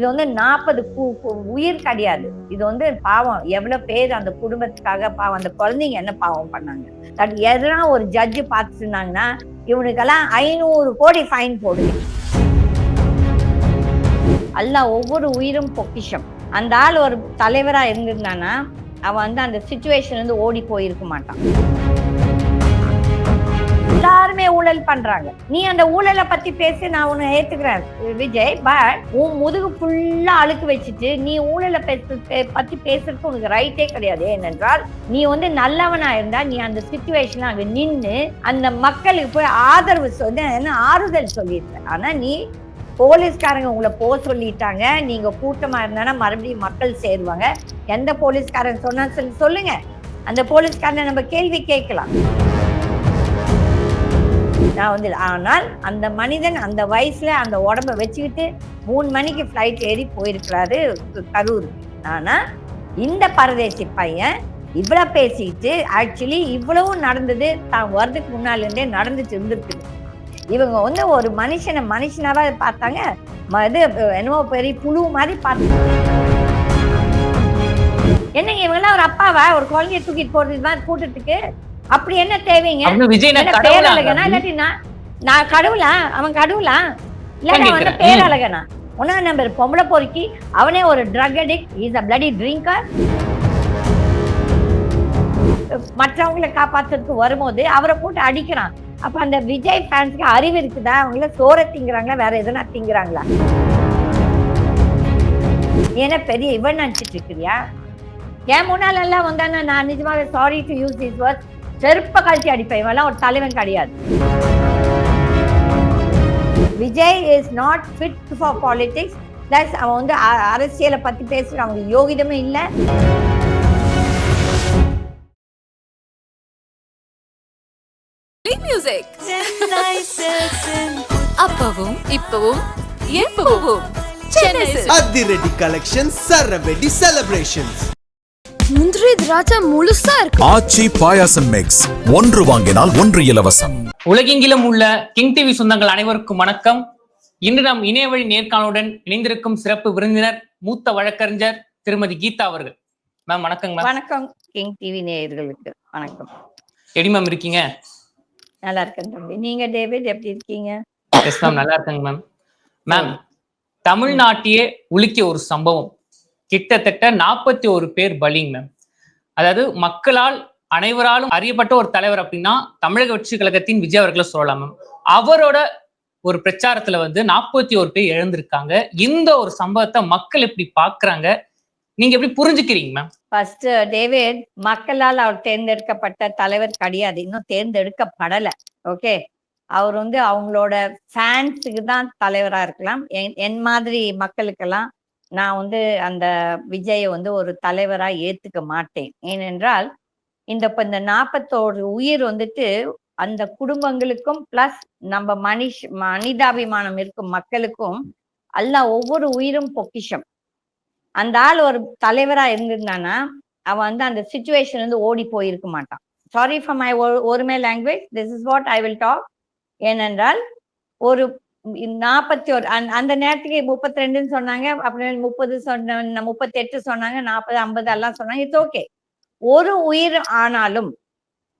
இது வந்து நாற்பது உயிர் கிடையாது. இது வந்து பாவம். எவ்வளவு பேர் அந்த குடும்பத்துக்காக பாவம் அந்த குழந்தைங்க என்ன பாவம் பண்ணாங்க? தட் எதனா ஒரு ஜட்ஜு பார்த்துட்டு இருந்தாங்கன்னா இவனுக்கெல்லாம் ஐநூறு கோடி ஃபைன் போடுது அல்ல ஒவ்வொரு உயிரும் பொக்கிஷம். அந்த ஆள் ஒரு தலைவரா இருந்திருந்தானா அவன் வந்து அந்த சுச்சுவேஷன் வந்து ஓடி போயிருக்க மாட்டான். எல்லாருமே ஊழல் பண்றாங்க. நீ அந்த ஊழலை பத்தி பேசி நான் உன்னை ஏத்துக்கிறேன் விஜய். பட் உன் முதுகு ஃபுல்லா அழுக்கு வச்சுட்டு நீ ஊழலை பேச பத்தி பேசுறதுக்கு உனக்கு ரைட்டே கிடையாது. ஏனென்றால் நீ வந்து நல்லவனா இருந்தா நீ அந்த சுச்சுவேஷன்ல அங்க நின்னு அந்த மக்களுக்கு போய் ஆதரவு சொல்லி என்ன ஆறுதல் சொல்லியிருக்க ஆனா நீ போலீஸ்காரங்க உங்களை போக சொல்லிட்டாங்க. நீங்க கூட்டமா இருந்தானா மறுபடியும் மக்கள் சேருவாங்க. எந்த போலீஸ்காரன் சொன்னா சொல்லி சொல்லுங்க. அந்த போலீஸ்காரனை நம்ம கேள்வி கேட்கலாம். நான் வந்து ஆனால் அந்த மனிதன் அந்த வயசில் அந்த உடம்ப வச்சுக்கிட்டு மூணு மணிக்கு ஃப்ளைட் ஏறி போயிருக்கிறாரு கரூர். ஆனால் இந்த பரதேசி பையன் இவ்வளோ பேசிக்கிட்டு ஆக்சுவலி இவ்வளவும் நடந்தது தான் வர்றதுக்கு முன்னாலேருந்தே நடந்துட்டு இருந்துருக்குது இவங்க வந்து ஒரு மனுஷனை மனுஷனாக பார்த்தாங்க. ம- இது என்னவோ பெரிய புழு மாதிரி பார்த்தாங்க என்னங்க இவங்கெல்லாம் ஒரு அப்பாவா? ஒரு குழந்தைய தூக்கிட்டு போறது தான் கூட்டத்துக்கு அப்படி என்ன தேவைங்க? விஜய் பேரழகனா இல்லாட்டி நான் கடவுளா? அவன் கடவுளா? இல்ல நான் வந்து. பேரழகனா? ஒன்னா நம்பர் பொம்பளை பொறுக்கி அவனே ஒரு drug addict is a bloody drinker மற்றவங்களை காப்பாத்துறதுக்கு வரும்போது அவரை போட்டு அடிக்கிறான். அப்ப அந்த விஜய் ஃபேன்ஸ்க்கு அறிவு இருக்குதா? அவங்கள சோற திங்குறாங்களா? வேற எதுனா திங்குறாங்களா? ஏன்னா பெரிய இவன் நினைச்சிட்டு இருக்கிறியா? என் முன்னால எல்லாம் வந்தானே நான் நிஜமாவே sorry to use this word செருப்ப கழிச்சு அடிப்பேன். இவெல்லாம் ஒரு தலைவன் கிடையாது. Vijay is not fit for politics plus அவன் வந்து அ- அரசியலை பத்தி பேசுற அவங்களுக்கு யோகிதமே இல்லை. மியூசிக் அப்பவும் இப்பவும் எப்பவும். அதிரடி கலெக்ஷன் சரவெடி செலிப்ரேஷன்ஸ் முந்திரி திராட்சை முழுசா இருக்கு. ஆச்சி பாயாசம் மிக்ஸ் ஒன்று வாங்கினால் ஒன்று இலவசம். உலகெங்கிலும் உள்ள கிங் டிவி சொந்தங்கள் அனைவருக்கும் வணக்கம். இன்று நாம் இணையவழி நேர்காணலுடன் இணைந்திருக்கும் சிறப்பு விருந்தினர் மூத்த வழக்கறிஞர் திருமதி கீதா அவர்கள். மேம் வணக்கங்க மேம் வணக்கம். கிங் டிவி நேயர்களுக்கு வணக்கம். எப்படி மேம் இருக்கீங்க? நல்லா இருக்கேன் தம்பி. நீங்க டேவிட் எப்படி இருக்கீங்க? எஸ் மேம் நல்லா இருக்கேங்க மேம் மேம் தமிழ்நாட்டையே உலுக்கிய ஒரு சம்பவம். கிட்டத்தட்ட நாற்பத்தி ஒரு பேர் பலிங்க மேம் அதாவது மக்களால் அனைவராலும் அறியப்பட்ட ஒரு தலைவர் அப்படின்னா தமிழக வெற்றி கழகத்தின் விஜய் அவர்களை சொல்லலாம் மேம் அவரோட ஒரு பிரச்சாரத்துல வந்து நாற்பத்தி ஒரு பேர் இழந்திருக்காங்க இந்த ஒரு சம்பவத்தை மக்கள் எப்படி பாக்குறாங்க? நீங்க எப்படி புரிஞ்சுக்கிறீங்க மேம் ஃபர்ஸ்ட் டேவிட் மக்களால் அவர் தேர்ந்தெடுக்கப்பட்ட தலைவர் கிடையாது. இன்னும் தேர்ந்தெடுக்கப்படல. ஓகே அவர் வந்து அவங்களோட ஃபேன்ஸுக்கு தான் தலைவரா இருக்கலாம். என் என் மாதிரி மக்களுக்கெல்லாம் நான் வந்து அந்த விஜயை வந்து ஒரு தலைவரா ஏத்துக்க மாட்டேன். ஏனென்றால் இந்த இப்போ இந்த நாற்பத்தோரு உயிர் வந்துட்டு அந்த குடும்பங்களுக்கும் பிளஸ் நம்ம மனிஷ் மனிதாபிமானம் இருக்கும் மக்களுக்கும் அல்லாஹ் ஒவ்வொரு உயிரும் பொக்கிஷம். அந்த ஆள் ஒரு தலைவரா இருந்திருந்தானா அவன் வந்து அந்த சுச்சுவேஷன் வந்து ஓடி போயிருக்க மாட்டான். Sorry for my ஒருமே language this is what I will talk ஏனென்றால் ஒரு நாற்பத்தி ஒரு அந்த- நேரத்துக்கு முப்பத்தி ரெண்டுன்னு சொன்னாங்க அப்புறம் முப்பது சொன்ன முப்பத்தி எட்டு சொன்னாங்க நாற்பது ஐம்பது எல்லாம் சொன்னாங்க இட்ஸ் ஓகே ஒரு உயிர் ஆனாலும்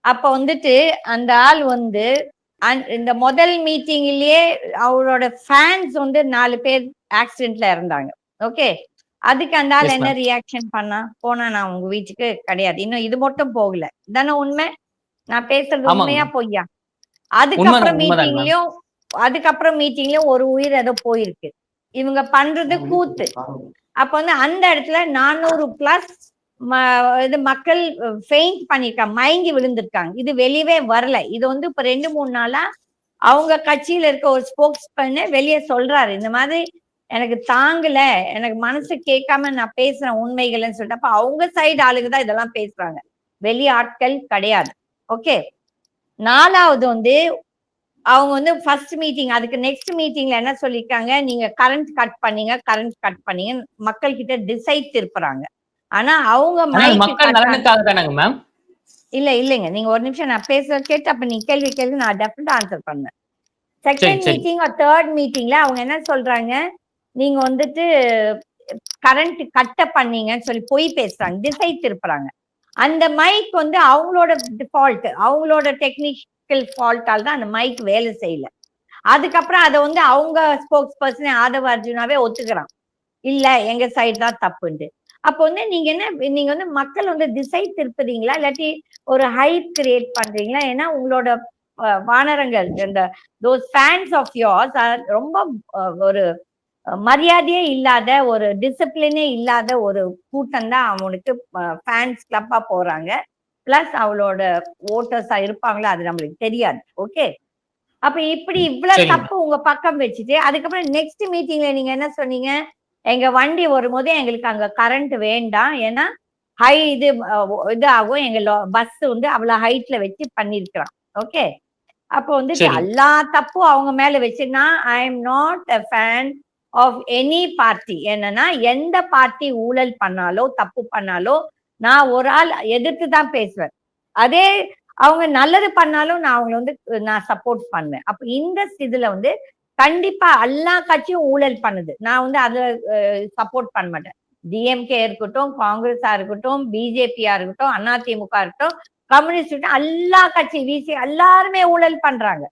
அப்ப வந்துட்டு அந்த ஆள் வந்து இந்த முதல் மீட்டிங்லயே அவரோட ஃபேன்ஸ் வந்து நாலு பேர் ஆக்சிடென்ட்ல இறந்தாங்க ஓகே அதுக்கு அந்த ஆள் என்ன. ரியாக்ஷன் பண்ணா போனா நான் உங்க வீட்டுக்கு கிடையாது இன்னும் இது மட்டும் போகல தானே உண்மை நான் பேசுறது. உண்மையா பொய்யா அதுக்கப்புறம். மீட்டிங்லயும் அதுக்கப்புறம் மீட்டிங்லயும் ஒரு உயிர் ஏதோ போயிருக்கு. இவங்க பண்றது கூத்து. அப்ப வந்து அந்த இடத்துல நானூறு பிளஸ் இது மக்கள் ஃபெயிண்ட் பண்ணிருக்காங்க மயங்கி விழுந்திருக்காங்க. இது வெளியவே வரல. இது வந்து இப்ப ரெண்டு மூணு நாளா அவங்க கட்சியில இருக்க ஒரு ஸ்போக்ஸ் பண்ண வெளியே சொல்றாரு. இந்த மாதிரி எனக்கு தாங்கல. எனக்கு மனசு கேட்காம நான் பேசுறேன் உண்மைகள்னு சொல்லிட்டு. அப்ப அவங்க சைடு ஆளுங்க தான் இதெல்லாம் பேசுறாங்க. வெளி ஆட்கள் கிடையாது. ஓகே நாலாவது வந்து அவங்க வந்து ஃபர்ஸ்ட் மீட்டிங் அதுக்கு நெக்ஸ்ட் மீட்டிங்ல என்ன சொல்லிருக்காங்க? நீங்க கரண்ட் கட் பண்ணீங்க கரண்ட் கட் பண்ணீங்க. மக்கள் கிட்ட டிசைட் திருப்புறாங்க. ஆனா அவங்க மேம் இல்ல இல்லைங்க. நீங்க ஒரு நிமிஷம் நான் பேசுறது கேட்டு அப்ப நீ கேள்வி கேள்வி நான் டெஃபினட்டா ஆன்சர் பண்ணேன் செகண்ட். மீட்டிங் தேர்ட் மீட்டிங்ல அவங்க என்ன சொல்றாங்க? நீங்க வந்துட்டு கரண்ட் கட்ட பண்ணீங்கன்னு சொல்லி பொய் பேசுறாங்க திசை திருப்புறாங்க. அந்த மைக் வந்து அவங்களோட ஃபால்ட் அவங்களோட டெக்னிக்கல் ஃபால்ட்டால் தான் அந்த மைக் வேலை செய்யல. அதுக்கப்புறம் அதை வந்து அவங்க ஸ்போக்ஸ் பர்சனே ஆதவ அர்ஜுனாவே ஒத்துக்கிறான். இல்ல எங்க சைடு தான் தப்புண்டு அப்போ வந்து நீங்க என்ன நீங்க வந்து மக்கள் வந்து திசை திருப்புறீங்களா? இல்லாட்டி ஒரு ஹைப் கிரியேட் பண்றீங்களா? ஏன்னா உங்களோட வானரங்கள் இந்த தோஸ் ஃபேன்ஸ் ஆஃப் யோர்ஸ் ரொம்ப ஒரு மரியாதையே இல்லாத ஒரு டிசிப்ளினே இல்லாத ஒரு கூட்டம் தான் அவனுக்கு ஃபேன்ஸ் கிளப்பா போறாங்க. பிளஸ் அவளோட ஓட்டர்ஸா இருப்பாங்களா அது நம்மளுக்கு தெரியாது. ஓகே அப்ப இப்படி இவ்வளவு. தப்பு உங்க பக்கம் வச்சுட்டு அதுக்கப்புறம் நெக்ஸ்ட் மீட்டிங்ல நீங்க என்ன சொன்னீங்க? எங்க வண்டி வரும்போது எங்களுக்கு அங்க கரண்ட் வேண்டாம். ஏன்னா ஹை இது இது ஆகும் எங்க பஸ் வந்து அவ்வளவு ஹைட்ல வச்சு பண்ணிருக்கிறோம் ஓகே அப்போ வந்து. எல்லா தப்பும் அவங்க மேல வச்சுன்னா I am not a fan of any party என்னன்னா எந்த பார்ட்டி ஊழல் பண்ணாலோ தப்பு பண்ணாலோ நான் ஒரு ஆள் எதிர்த்து தான் பேசுவேன். அதே அவங்க நல்லது பண்ணாலும் நான் அவங்கள வந்து நான் சப்போர்ட் பண்ணுவேன். அப்ப இந்த இதுல வந்து கண்டிப்பா எல்லா கட்சியும் ஊழல் பண்ணுது. நான் வந்து அதுல சப்போர்ட் பண்ண மாட்டேன். டிஎம்கே இருக்கட்டும் காங்கிரஸா இருக்கட்டும் பிஜேபியா இருக்கட்டும் அதிமுக இருக்கட்டும் கம்யூனிஸ்ட் இருக்கட்டும் எல்லா கட்சி விசி எல்லாருமே ஊழல் பண்றாங்க.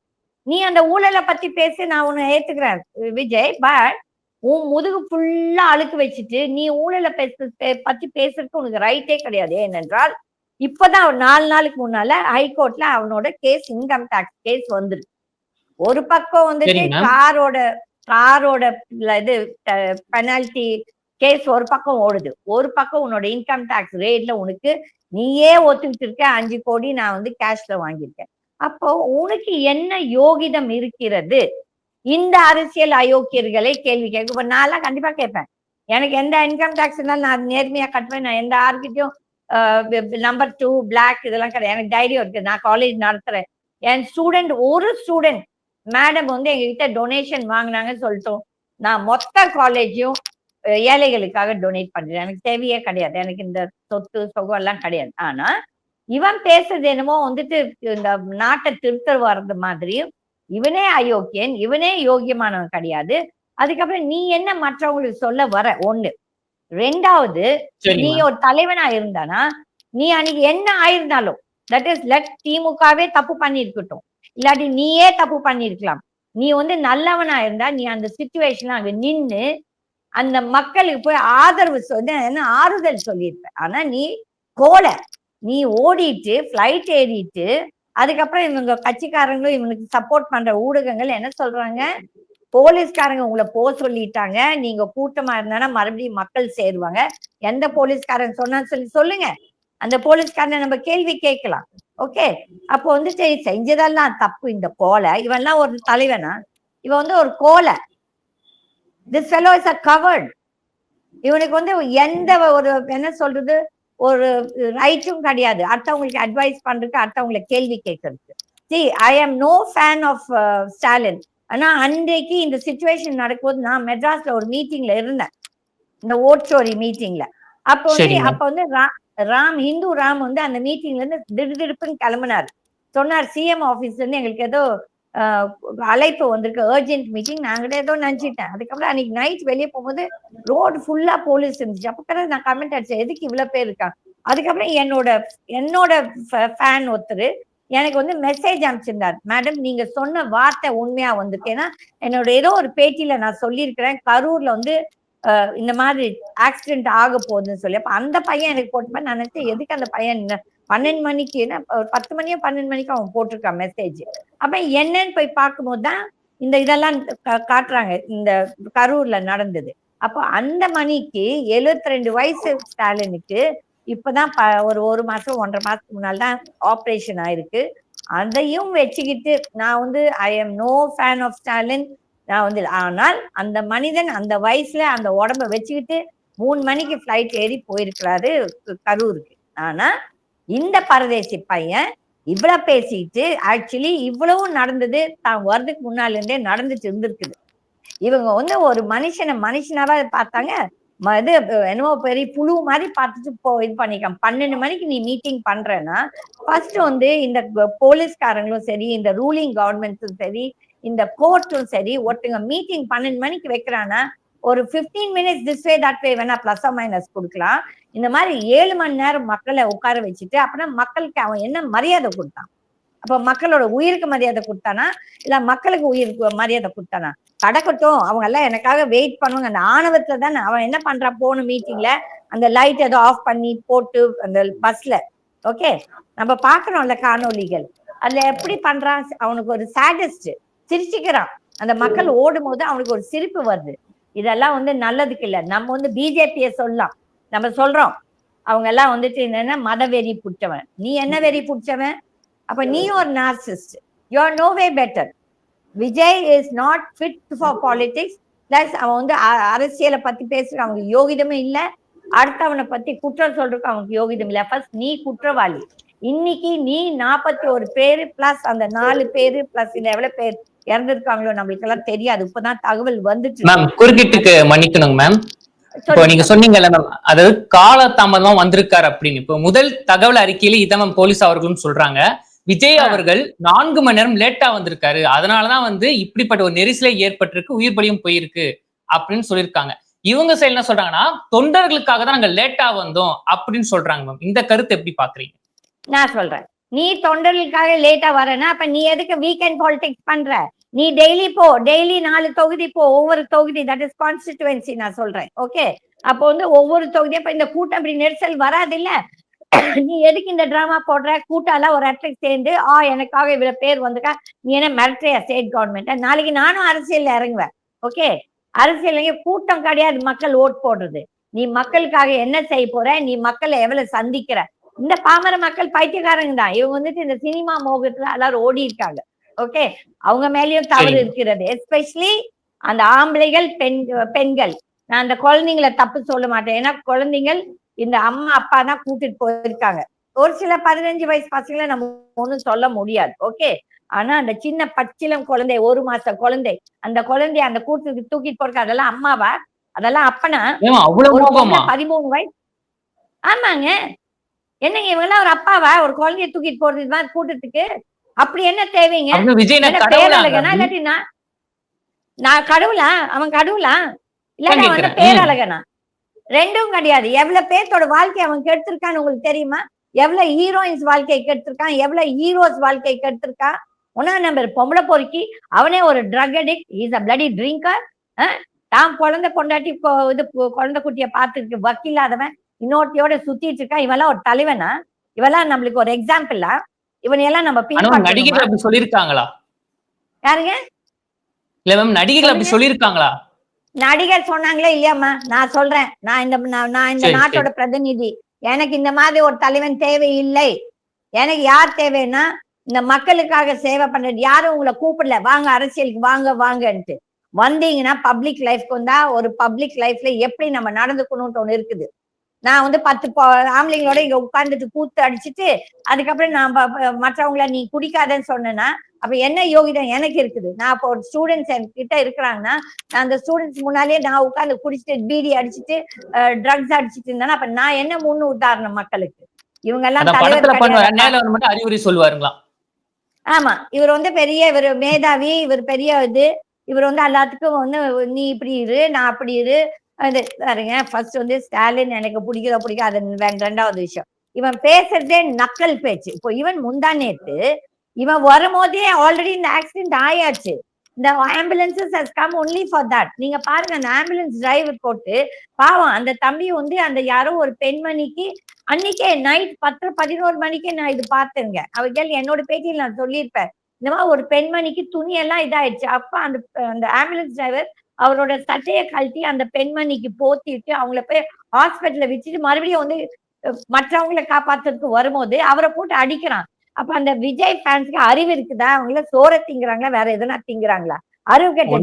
நீ அந்த ஊழலை பத்தி பேசி நான் உன்னை ஏத்துக்கிறேன் விஜய் பட் உன் முதுகு ஃபுல்லா அழுக்கு வச்சுட்டு நீ ஊழலை பேச பத்தி பேசுறதுக்கு உனக்கு ரைட்டே கிடையாது. ஏனென்றால் இப்பதான் நாலு நாளுக்கு முன்னால ஹைகோர்ட்ல அவனோட கேஸ் இன்கம் டாக்ஸ் கேஸ் வந்துருக்கு. ஒரு பக்கம் வந்துட்டு. காரோட காரோட இது பெனால்டி கேஸ் ஒரு பக்கம் ஓடுது. ஒரு பக்கம் உன்னோட இன்கம் டாக்ஸ் ரேட்ல உனக்கு நீயே ஒத்துக்கிட்டு இருக்க அஞ்சு கோடி நான் வந்து கேஷ்ல வாங்கியிருக்கேன். அப்போ உனக்கு என்ன யோகிதம் இருக்கிறது? இந்த அரசியல் அயோக்கியர்களை கேள்வி கேட்க இப்போ நான்லாம் கண்டிப்பா கேட்பேன். எனக்கு எந்த இன்கம் டேக்ஸ் இருந்தாலும் நான் நேர்மையா கட்டுவேன் நான் எந்த ஆர்கிட்டையும் நம்பர் டூ பிளாக் இதெல்லாம் கிடையாது. எனக்கு தைரியம் இருக்கு. நான் காலேஜ் நடத்துறேன். என் ஸ்டூடெண்ட் ஒரு ஸ்டூடெண்ட் மேடம் வந்து எங்ககிட்ட டொனேஷன் வாங்கினாங்கன்னு சொல்லிட்டோம். நான் மொத்த காலேஜையும் ஏழைகளுக்காக டொனேட் பண்றேன். எனக்கு தேவையே கிடையாது. எனக்கு இந்த சொத்து சொகம் எல்லாம் கிடையாது. ஆனா இவன் பேசுறது என்னமோ வந்துட்டு இந்த நாட்டை திருத்த வர்றது மாதிரியும் இவனே அயோக்கியன் இவனே யோக்கியமானவன் கிடையாது. அதுக்கப்புறம் நீ என்ன மற்றவங்களுக்கு சொல்ல வர? ஒண்ணு. ரெண்டாவது நீ ஒரு தலைவனா இருந்தானா? நீ அன்னைக்கு என்ன ஆயிருந்தாலும் தட் இஸ் லெட் திமுகவே தப்பு பண்ணிருக்கட்டும் இல்லாட்டி நீயே தப்பு பண்ணிருக்கலாம் நீ வந்து நல்லவனா இருந்தா நீ அந்த சுச்சுவேஷன்ல அங்க நின்னு அந்த மக்களுக்கு போய் ஆதரவு சொல்லி என்ன ஆறுதல் சொல்லியிருப்ப. ஆனா நீ கோலை. நீ ஓடிட்டு ஃப்ளைட் ஏறிட்டு அதுக்கப்புறம் இவங்க கட்சிக்காரங்களும் இவனுக்கு சப்போர்ட் பண்ற ஊடகங்கள் என்ன சொல்றாங்க? போலீஸ்காரங்க உங்களை போக சொல்லிட்டாங்க. நீங்க கூட்டமா இருந்தானா மறுபடியும் மக்கள் சேருவாங்க. எந்த போலீஸ்காரன் சொன்னான்னு சொல்லி சொல்லுங்க. அந்த போலீஸ்காரனை நம்ம கேள்வி கேட்கலாம். ஓகே? அப்போ வந்து சரி செஞ்சதெல்லாம் தப்பு. இந்த கோலை இவன்லாம் ஒரு தலைவனா? இவன் வந்து ஒரு கோலை. This fellow is a coward இவனுக்கு வந்து எந்த ஒரு என்ன சொல்றது? ஒரு ரைட்டும் கிடையாது. அடுத்தவங்களுக்கு அட்வைஸ் பண்றதுக்கு அடுத்தவங்களை கேள்வி கேட்கறதுக்கு. சி ஐ ஆம் நோ ஃபேன் ஆஃப் ஸ்டாலின் ஆனா அன்றைக்கு இந்த சுச்சுவேஷன் நடக்கும்போது நான் மெட்ராஸ்ல ஒரு மீட்டிங்ல இருந்தேன். இந்த ஓட்சோரி மீட்டிங்ல அப்போ வந்து. அப்ப வந்து ராம் இந்து ராம் வந்து அந்த மீட்டிங்ல இருந்து திடுதிடுப்புன்னு கிளம்பினார். சொன்னார் சிஎம் ஆபீஸ்ல இருந்து எங்களுக்கு ஏதோ அழைப்பு வந்திருக்கு. அர்ஜென்ட் மீட்டிங் நாங்களே ஏதோ நினைச்சிட்டேன். அதுக்கப்புறம் அன்னைக்கு நைட் வெளியே போகும்போது ரோடு ஃபுல்லா போலீஸ் இருந்துச்சு. அப்ப பிறகு நான் கமெண்ட் அடிச்சேன். எதுக்கு இவ்வளவு பேர் இருக்காங்க? அதுக்கப்புறம் என்னோட என்னோட ஃபேன் ஒருத்தர் எனக்கு வந்து மெசேஜ் அனுப்பிச்சிருந்தார். மேடம் நீங்க சொன்ன வார்த்தை உண்மையா வந்திருக்கு. ஏன்னா என்னோட ஏதோ ஒரு பேட்டியில நான் சொல்லியிருக்கிறேன். கரூர்ல வந்து இந்த மாதிரி ஆக்சிடென்ட் ஆக போகுதுன்னு சொல்லி. அப்ப அந்த பையன் எனக்கு போட்டு நான் நினைச்சேன் எதுக்கு அந்த பையன் பன்னெண்டு மணிக்கு என்ன, ஒரு பத்து மணியோ பன்னெண்டு மணிக்கு அவன் போட்டிருக்கான் மெசேஜ் அப்ப என்னன்னு போய் பார்க்கும்போது தான் இந்த இதெல்லாம் கா- காட்டுறாங்க. இந்த கரூர்ல நடந்தது. அப்போ அந்த மணிக்கு 72 ரெண்டு வயசு ஸ்டாலினுக்கு இப்பதான் ப- ஒரு ஒரு மாசம் ஒன்றரை மாசத்துக்கு முன்னால் தான் ஆப்ரேஷன் ஆயிருக்கு. அதையும் வச்சுக்கிட்டு நான் வந்து I am no fan of Stalin நான் வந்து ஆனால் அந்த மனிதன் அந்த வயசுல அந்த உடம்ப வச்சுக்கிட்டு மூணு மணிக்கு ஃப்ளைட் ஏறி போயிருக்கிறாரு கரூருக்கு. ஆனா இந்த பரதேசி பையன் இவ்வளவு பேசிட்டு ஆக்சுவலி இவ்வளவும் நடந்தது தான் வர்றதுக்கு முன்னால இருந்தே நடந்துட்டு இருந்திருக்குது. இவங்க வந்து ஒரு மனுஷனை மனுஷனாவா பார்த்தாங்க. ம- இது என்னமோ பெரிய புழு மாதிரி பார்த்துட்டு போ இது பண்ணிக்கலாம் பன்னெண்டு மணிக்கு நீ மீட்டிங் பண்றேன்னா ஃபர்ஸ்ட் வந்து இந்த போலீஸ்காரங்களும் சரி இந்த ரூலிங் கவர்மெண்ட்ஸும் சரி இந்த கோர்ட்டும் சரி ஒருத்தங்க மீட்டிங் பன்னெண்டு மணிக்கு வைக்கிறான்னா ஒரு 15 minutes this way that way வேணா பிளஸ் மைனஸ் கொடுக்கலாம். இந்த மாதிரி ஏழு மணி நேரம் மக்களை உட்கார வச்சுட்டு அப்படின்னா மக்களுக்கு அவன் என்ன மரியாதை கொடுத்தான்? அப்ப மக்களோட உயிருக்கு மரியாதை கொடுத்தானா? இல்ல மக்களுக்கு உயிருக்கு மரியாதை கொடுத்தானா? கடக்கட்டும் அவங்க எல்லாம் எனக்காக வெயிட் பண்ணுவாங்க அந்த ஆணவத்துல தானே அவன் என்ன பண்றான்? போன மீட்டிங்ல அந்த லைட் ஏதோ ஆஃப் பண்ணி போட்டு அந்த பஸ்ல ஓகே நம்ம பாக்குறோம்ல காணொளிகள். அதுல எப்படி பண்றான்? அவனுக்கு ஒரு சாடஸ்ட் சிரிச்சுக்கிறான். அந்த மக்கள் ஓடும் போது அவனுக்கு ஒரு சிரிப்பு வருது. இதெல்லாம் வந்து நல்லதுக்கு இல்ல. நம்ம வந்து பிஜேபியை சொல்லலாம். நம்ம சொல்றோம். அவங்க எல்லாம் வந்துட்டு என்னன்னா மத வெறி புடிச்சவன். நீ என்ன வெறி புடிச்சவன்? அப்ப நீ ஒரு narcissist you are no way better Vijay is not fit for politics plus அவன் வந்து அரசியலை பத்தி பேசுற அவனுக்கு யோகிதமும் இல்ல. அடுத்தவனை பத்தி குற்றம் சொல்றதுக்கு அவனுக்கு யோகிதம் இல்ல. ஃபர்ஸ்ட் நீ குற்றவாளி. இன்னைக்கு நீ நாற்பத்தி ஒரு பேரு பிளஸ் அந்த நாலு பேரு பிளஸ் இந்த எவ்வளவு பேர்? இறந்திருக்காங்களோ நம்மளுக்கு எல்லாம் தெரியாது. இப்பதான் தகவல் வந்துட்டு மேம் குறுக்கிட்டுக்கு மன்னிக்கணுங்க மேம் இப்போ. நீங்க சொன்னீங்கல்ல மேம் அதாவது காலதாமதம் வந்திருக்காரு அப்படின்னு. இப்போ முதல் தகவல் அறிக்கையில இதை மேம் போலீஸ் அவர்களும் சொல்றாங்க. விஜய். அவர்கள் நான்கு மணி நேரம் லேட்டா வந்திருக்காரு. அதனாலதான் வந்து இப்படிப்பட்ட ஒரு நெரிசலை ஏற்பட்டிருக்கு உயிர் பலியும் போயிருக்கு அப்படின்னு சொல்லியிருக்காங்க. இவங்க சைடு என்ன சொல்றாங்கன்னா தொண்டர்களுக்காக தான் நாங்க லேட்டா வந்தோம் அப்படின்னு சொல்றாங்க மேம் இந்த கருத்து எப்படி பாக்குறீங்க? நான் சொல்றேன். நீ தொண்டர்களுக்காக லேட்டா வரேன்னா அப்ப நீ எதுக்கு வீக்கெண்ட் பாலிடிக்ஸ் பண்ற? நீ டெய்லி போ டெய்லி நாலு தொகுதி போ ஒவ்வொரு தொகுதி தட் இஸ் கான்ஸ்டிடுவன்சி நான் சொல்றேன். ஓகே அப்போ வந்து ஒவ்வொரு தொகுதியும் இப்ப இந்த கூட்டம் இப்படி நெரிசல் வராது இல்ல நீ எதுக்கு இந்த டிராமா போடுற? கூட்டால ஒரு இடத்துல சேர்ந்து ஆ எனக்காக இவ்வளவு பேர் வந்துக்கா நீ என்ன மிரட்டுறியா ஸ்டேட் கவர்மெண்ட் நாளைக்கு நானும் அரசியல்ல இறங்குவேன். ஓகே அரசியல் கூட்டம் கிடையாது மக்கள் ஓட் போடுறது. நீ மக்களுக்காக என்ன செய்ய போற? நீ மக்களை எவ்வளவு சந்திக்கிற? இந்த பாமர மக்கள் பைத்தியக்காரங்க தான். இவங்க வந்துட்டு இந்த சினிமா மோகத்துல எல்லாரும் ஓடி இருக்காங்க ஓகே அவங்க மேலயும் தவறு. இருக்கிறது. எஸ்பெஷலி அந்த ஆம்பளைகள் பெண் பெண்கள். நான் அந்த குழந்தைங்களை தப்பு சொல்ல மாட்டேன். ஏன்னா குழந்தைகள் இந்த அம்மா அப்பா தான் கூட்டிட்டு போயிருக்காங்க. ஒரு சில பதினஞ்சு வயசு பசங்களை நம்ம ஒண்ணும் சொல்ல முடியாது. ஓகே ஆனா அந்த சின்ன பச்சிலம் குழந்தை ஒரு மாச குழந்தை அந்த குழந்தைய அந்த கூட்டத்துக்கு தூக்கிட்டு போறக்கு அதெல்லாம் அம்மாவா? அதெல்லாம் அப்பனா? பதிமூணு வயசு. ஆமாங்க. என்னங்க இவங்கெல்லாம் ஒரு அப்பாவா? ஒரு குழந்தைய தூக்கிட்டு போறது மாதிரி கூட்டத்துக்கு அப்படி என்ன தேவைங்க? விஜய் நான் கடவுளா? அவன் கடவுளா? அவன் வந்து. பேரழகனா ரெண்டும் கிடையாது. எவ்வளவு பேர்த்தோட வாழ்க்கை அவன் கெடுத்திருக்கான்னு உங்களுக்கு தெரியுமா? எவ்வளவு ஹீரோயின்ஸ் வாழ்க்கையை கெடுத்திருக்கான்? எவ்வளவு ஹீரோஸ் வாழ்க்கையை கெடுத்திருக்கான்? ஒன்னா நம்பர் பொம்பளை பொறுக்கி அவனே ஒரு drug addict is a bloody drinker தான் குழந்தை கொண்டாட்டி இது குழந்தை குட்டிய பார்த்துருக்கு வக்கில்லாதவன் இன்னொருத்தையோட சுத்திட்டு இருக்கான். இவெல்லாம் ஒரு தலைவனா? இவெல்லாம் நம்மளுக்கு ஒரு எக்ஸாம்பிளா இவனை எல்லாம் நம்ம நடிகர்கள்? அப்படி சொல்லியிருக்காங்களா? யாருங்க? இல்ல மேம் நடிகர்கள் அப்படி சொல்லியிருக்காங்களா? நடிகர் சொன்னாங்களே இல்லையாம்மா நான் சொல்றேன். நான் இந்த நான் இந்த நாட்டோட பிரதிநிதி. எனக்கு இந்த மாதிரி ஒரு தலைவன் தேவையில்லை. எனக்கு யார் தேவைன்னா இந்த மக்களுக்காக சேவை பண்றது. யாரும் உங்களை கூப்பிடல. வாங்க அரசியலுக்கு வாங்க வாங்கன்ட்டு. வந்தீங்கன்னா பப்ளிக் லைஃப்க்கு வந்தா ஒரு பப்ளிக் லைஃப்ல எப்படி நம்ம நடந்துக்கணும்னு ஒண்ணு இருக்குது. நான் வந்து பத்து ஆம்பளைங்களோட இங்க உட்கார்ந்துட்டு கூத்து அடிச்சிட்டு அதுக்கப்புறம் நான் மற்றவங்கள நீ குடிக்காதன்னு சொன்னேன்னா அப்ப என்ன யோகிதம் எனக்கு இருக்குது? நான் இப்போ ஒரு ஸ்டூடெண்ட்ஸ் என்கிட்ட இருக்கிறாங்கன்னா நான் அந்த ஸ்டூடெண்ட்ஸ் முன்னாலே நான் உட்கார்ந்து குடிச்சிட்டு பீடி அடிச்சிட்டு ட்ரக்ஸ் அடிச்சிட்டு இருந்தேன்னா அப்ப நான் என்ன முன்னு உதாரணம் மக்களுக்கு? இவங்க எல்லாம் அறிவுரை சொல்லுவாருங்களா ஆமா. இவர் வந்து பெரிய இவர் மேதாவி இவர் பெரிய இது. இவர் வந்து எல்லாத்துக்கும் வந்து நீ இப்படி இரு நான் அப்படி இரு. அது பாருங்க ஃபர்ஸ்ட் வந்து ஸ்டாலின் எனக்கு பிடிக்கிறதோ பிடிக்கும் அது ரெண்டாவது விஷயம். இவன் பேசுறதே நக்கல் பேச்சு. இப்போ இவன் முந்தா நேத்து இவன் வரும்போதே ஆல்ரெடி இந்த ஆக்சிடென்ட் ஆயாச்சு. இந்த ambulances has come only for that நீங்க பாருங்க அந்த ஆம்புலன்ஸ் டிரைவர் போட்டு பாவம் அந்த தம்பி வந்து அந்த யாரோ ஒரு பெண்மணிக்கு அன்னைக்கே நைட் பத்து பதினோரு மணிக்கே நான் இது பார்த்தேங்க அவர்கள் என்னோட பேட்டியில் நான் சொல்லியிருப்பேன். இந்த மாதிரி ஒரு பெண்மணிக்கு துணி எல்லாம் இதாயிடுச்சு. அப்ப அந்த அந்த ஆம்புலன்ஸ் டிரைவர் அவரோட சட்டையை கழட்டி அந்த பெண்மணிக்கு போத்திட்டு அவங்கள போய் ஹாஸ்பிட்டல்ல வச்சுட்டு மறுபடியும் வந்து மற்றவங்கள காப்பாத்துறதுக்கு வரும்போது அவரை போட்டு அடிக்கிறான். அப்ப அந்த விஜய் ஃபேன்ஸ்க்கு அறிவு இருக்குதா? அவங்கள சோற திங்குறாங்களா? வேற எதனா திங்குறாங்களா? அறிவு கெட்ட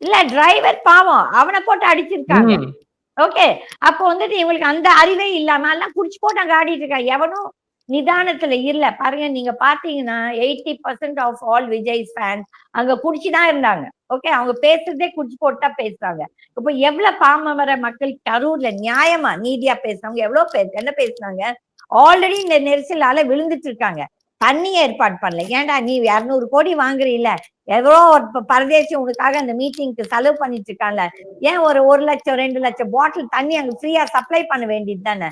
இல்ல டிரைவர் பாவம். அவனை போட்டு அடிச்சிருக்காங்க. ஓகே. அப்போ வந்துட்டு இவங்களுக்கு அந்த அறிவே இல்லாம எல்லாம் குடிச்சு போட்டு அங்க ஆடிட்டு இருக்கா எவனும் நிதானத்துல இல்ல. பாருங்க நீங்க பாத்தீங்கன்னா eighty percent of all Vijay fans அங்க குடிச்சுதான் இருந்தாங்க. ஓகே அவங்க பேசுறதே குடிச்சு போட்டா பேசுறாங்க. இப்போ எவ்வளவு பாமர மக்கள் கரூர்ல நியாயமா நீதியா பேசுறவங்க எவ்வளவு பேர் என்ன பேசுனாங்க ஆல்ரெடி இந்த நெரிசலால விழுந்துட்டு இருக்காங்க. தண்ணி ஏற்பாடு பண்ணல. ஏன்டா நீ இரநூறு கோடி வாங்குறீல்ல? எவ்வளோ ஒரு ப- பரதேசி உனக்காக அந்த மீட்டிங்க்கு செலவு பண்ணிட்டு இருக்கான்ல ஏன் ஒரு ஒரு லட்சம் ரெண்டு லட்சம் பாட்டில் தண்ணி அங்கே ஃப்ரீயா சப்ளை பண்ண வேண்டியது தானே?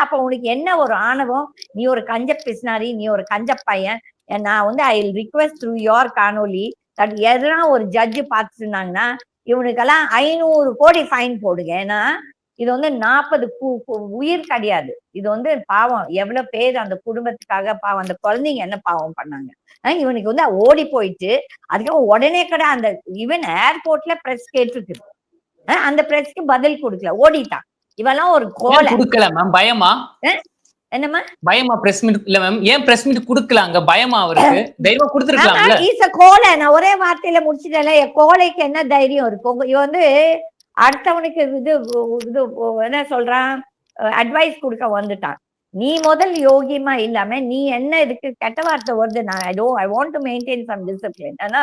அப்ப உனக்கு என்ன ஒரு ஆணவம்? நீ ஒரு கஞ்ச பிசினாரி நீ ஒரு கஞ்ச பையன். நான் வந்து ஐ ரிக்வெஸ்ட் த்ரூ யோர் காணொலி தட் எதனா ஒரு ஜட்ஜு பார்த்துருந்தாங்கன்னா இவனுக்கெல்லாம் ஐநூறு கோடி ஃபைன் போடுங்க. ஏன்னா இது வந்து நாற்பது உயிர் கிடையாது. இது வந்து பாவம். எவ்வளவு பேர் அந்த குடும்பத்துக்காக பாவம் அந்த குழந்தைங்க என்ன பாவம் பண்ணாங்க? இவனுக்கு வந்து ஓடி போயிட்டு அதுக்கப்புறம் உடனே கடை அந்த ஈவன் ஏர்போர்ட்ல பிரஸ் கேட்டிருக்கு அந்த பிரஸ்க்கு பதில் கொடுக்கல. ஓடிட்டான். இவெல்லாம் ஒரு கோலை. கொடுக்கல மேம் பயமா? என்னம்மா? பயமா பிரஸ் மீட் இல்ல மேம் ஏன் பிரஸ் மீட் குடுக்கல அங்க? பயமா அவருக்கு? தைரியமா கொடுத்துருக்கலாம்ல. இஸ் கோலை. நான் ஒரே வார்த்தையில முடிச்சிட்டேன்ல. என் கோலைக்கு என்ன தைரியம் இருக்கும் இவன் வந்து அடுத்தவனுக்கு இது இது என்ன சொல்றான்? அட்வைஸ் கொடுக்க வந்துட்டான். நீ முதல் யோகியமா இல்லாம நீ என்ன இதுக்கு கெட்ட வார்த்தை வருது? நான் I do I want to maintain some discipline ஆனா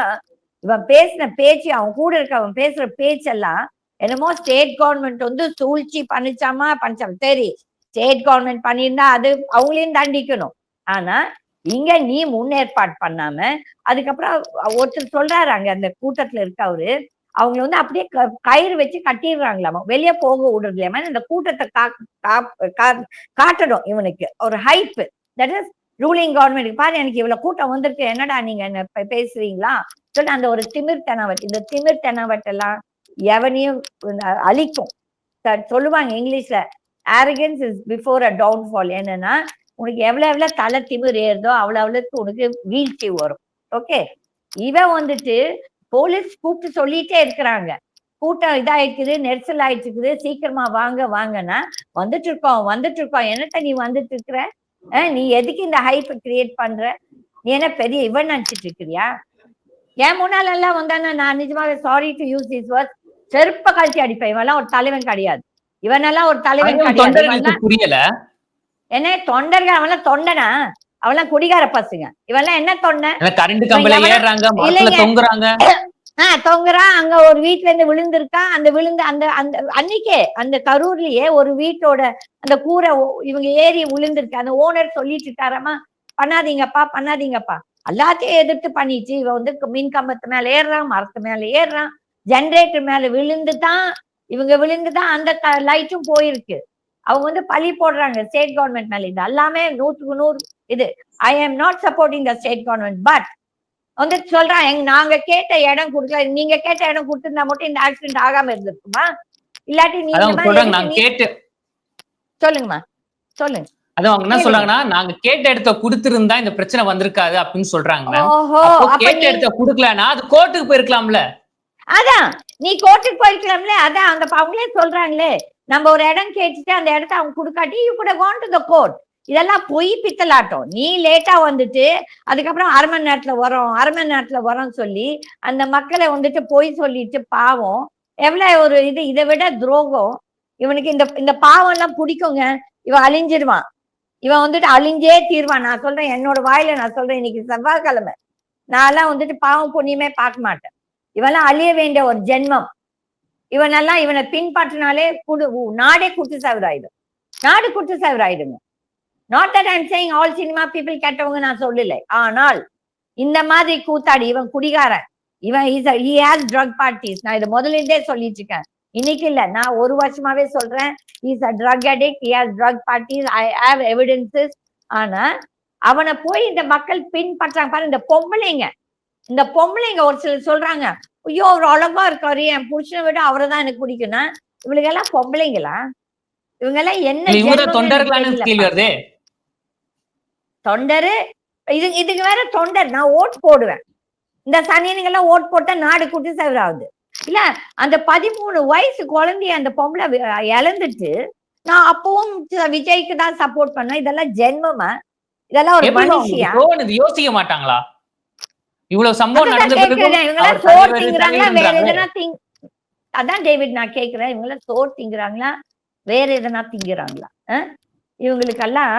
இவன் பேசின பேச்சு அவன் கூட இருக்க அவன் பேசுற பேச்செல்லாம் என்னமோ ஸ்டேட் கவர்மெண்ட் வந்து சூழ்ச்சி பண்ணிச்சாமா பண்ணிச்சாம சரி ஸ்டேட் கவர்மெண்ட் பண்ணியிருந்தா அது அவங்களையும் தண்டிக்கணும். ஆனா இங்க நீ முன்னேற்பாடு பண்ணாம அதுக்கப்புறம் ஒருத்தர் சொல்றாரு அங்க அந்த கூட்டத்துல இருக்க அவரு அவங்களை வந்து அப்படியே க- கயிறு வச்சு கட்டிடுறாங்களாமா? வெளியே போக விடுறது இந்த கூட்டத்தை கா- கா- காட்டணும் இவனுக்கு. ஒரு hype that is ruling government பாரு எனக்கு இவ்வளவு கூட்டம் வந்திருக்கு. என்னடா நீங்க என்ன பேசுறீங்களா? சொல்லி அந்த ஒரு திமிர் தெனவட் இந்த திமிர் தெனவட்டெல்லாம் எவனையும் அழிக்கும். சொல்லுவாங்க இங்கிலீஷ்ல arrogance is before a downfall என்னன்னா உனக்கு எவ்வளவு எவ்வளவு தலை திமிர் ஏறுதோ அவ்வளவு அவ்வளவுக்கு உனக்கு வீழ்ச்சி வரும். ஓகே இவன் வந்துட்டு போலீஸ் கூப்பிட்டு சொல்லிட்டே இருக்கிறாங்க. கூட்டம் இதாயிடுக்குது நெரிசல் ஆயிட்டு இருக்குது சீக்கிரமா வாங்க வாங்கன்னா வந்துட்டு இருக்கோம் வந்துட்டு இருக்கோம். என்னத்த நீ வந்துட்டு இருக்கிற? அஹ் நீ எதுக்கு இந்த ஹைப் கிரியேட் பண்ற? நீ என்ன பெரிய இவன் நினைச்சிட்டு இருக்கிறியா? என் முன்னால எல்லாம் வந்தானா நான் நிஜமாவே sorry to use this word செருப்ப கழிச்சு அடிப்பேன். இவெல்லாம் ஒரு தலைவன் கிடையாது. இவனெல்லாம் ஒரு தலைவன் கிடையாது. புரியல. என்ன தொண்டர்கள்? அவன்லாம் தொண்டனா? அவன்லாம் குடிகார பசங்க. இவன்லாம் என்ன தொண்டன் ஆஹ் தொங்குறான் அங்க ஒரு வீட்டுல இருந்து விழுந்திருக்கான் அந்த விழுந்து அந்த அந்த அன்னைக்கே அந்த கரூர்லயே ஒரு வீட்டோட அந்த கூரை இவங்க ஏறி விழுந்திருக்கு. அந்த ஓனர் சொல்லிட்டு இருக்காராமா பண்ணாதீங்கப்பா பண்ணாதீங்கப்பா. எல்லாத்தையும் எதிர்த்து பண்ணிச்சு. இவன் வந்து மின் கம்பத்து மேல ஏறுறான் மரத்து மேல ஏறுறான். ஜென்ரேட்டர் மேல விழுந்து தான் இவங்க விழுந்து தான் அந்த லைட்டும் போயிருக்கு. அவங்க வந்து பழி போடுறாங்க ஸ்டேட் கவர்மெண்ட் மேல. இது எல்லாமே நூற்றுக்கு நூறு இது I am not supporting the state government but வந்து சொல்றான் எங்க நாங்க கேட்ட இடம் கொடுக்கல. நீங்க கேட்ட இடம் கொடுத்திருந்தா மட்டும் இந்த ஆக்சிடென்ட் ஆகாம இருந்திருக்குமா? இல்லாட்டி நீங்க சொல்லுங்கம்மா சொல்லுங்க. அதான் அவங்க என்ன. சொல்றாங்கன்னா நாங்க கேட்ட இடத்த கொடுத்திருந்தா இந்த பிரச்சனை வந்திருக்காது அப்படின்னு சொல்றாங்க கேட்ட இடத்த குடுக்கலன்னா அது கோர்ட்டுக்கு போயிருக்கலாம்ல. அதான் நீ கோர்ட்டுக்கு போயிருக்கலாம்ல. அதான் அந்த அவங்களே சொல்றாங்களே. நம்ம ஒரு இடம் கேட்டுட்டு அந்த இடத்த அவங்க கொடுக்காட்டி you could gone to the court இதெல்லாம் பொய் பித்தலாட்டம். நீ லேட்டா வந்துட்டு அதுக்கப்புறம் அரை மணி நேரத்துல வரோம் அரை மணி நேரத்துல வரோம் சொல்லி அந்த மக்களை வந்துட்டு பொய் சொல்லிட்டு பாவம். எவ்வளவு ஒரு இது இதை விட துரோகம். இவனுக்கு இந்த இந்த பாவம் எல்லாம் பிடிக்குங்க. இவன் அழிஞ்சிருவான். இவன் வந்துட்டு அழிஞ்சே தீர்வான். நான் சொல்றேன் என்னோட வாயில நான் சொல்றேன் இன்னைக்கு செவ்வாய்க்கிழமை. நான் எல்லாம் வந்துட்டு பாவம் புண்ணியமே பார்க்க மாட்டேன். இவெல்லாம் அழிய வேண்டிய ஒரு ஜென்மம். இவனெல்லாம் இவனை பின்பற்றினாலே குடு உ- நாடே குட்டு சாவிராயிடும். நாடு குட்டு சாவிராயிடுங்க. Not that I'm saying all cinema people கேட்டவங்க நான் சொல்லல. ஆனால் இந்த மாதிரி கூத்தாடி இவன் குடிகாரன். இவன் ஹி ஹேஸ் ட்ரக் பார்ட்டிஸ் நான் இதை முதல்ல இருந்தே சொல்லிட்டு இருக்கேன். இன்னைக்கு இல்ல நான் ஒரு வருஷமாவே சொல்றேன். Is a drug addict he has drug parties I have evidences ஆனா அவனை போய் இந்த மக்கள் பின்பற்றாங்க. பாரு இந்த பொம்பளைங்க. இந்த பொம்பளைங்க ஒரு சிலர் சொல்றாங்க ஐயோ அவர் அழகா இருக்காரு. என் புருஷனை விட அவரை தான் எனக்கு பிடிக்கும்னா. இவளுங்க எல்லாம் பொம்பளைங்களா இவங்க எல்லாம் என்ன இல்ல இவங்க ஜென்மம்னு தொண்டர்களான எனக்கு கேள்வி தெரியலப்பா. வருதே தொண்டரு. இது இதுக்கு வேற தொண்டர். நான் ஓட் போடுவேன். இந்த சனியனுங்கெல்லாம் ஓட் போட்டா நாடு குட்டி சவராகுது இல்ல அந்த பதிமூணு வயசு குழந்தைய அந்த பொம்பளை இழந்துட்டு நான் அப்பவும் விஜய்க்கு தான் சப்போர்ட் பண்ணேன். இதெல்லாம் ஜென்மமா? இதெல்லாம் ஒரு மனுஷியா? யோசிக்க மாட்டாங்களா? இவ்வளவு சம்பவம் வேற. எதனா திங் அதான் டேவிட் நான் கேக்குறேன். இவங்கெல்லாம் சோறு திங்குறாங்களா? வேற எதனா திங்குறாங்களா? இவங்களுக்கெல்லாம்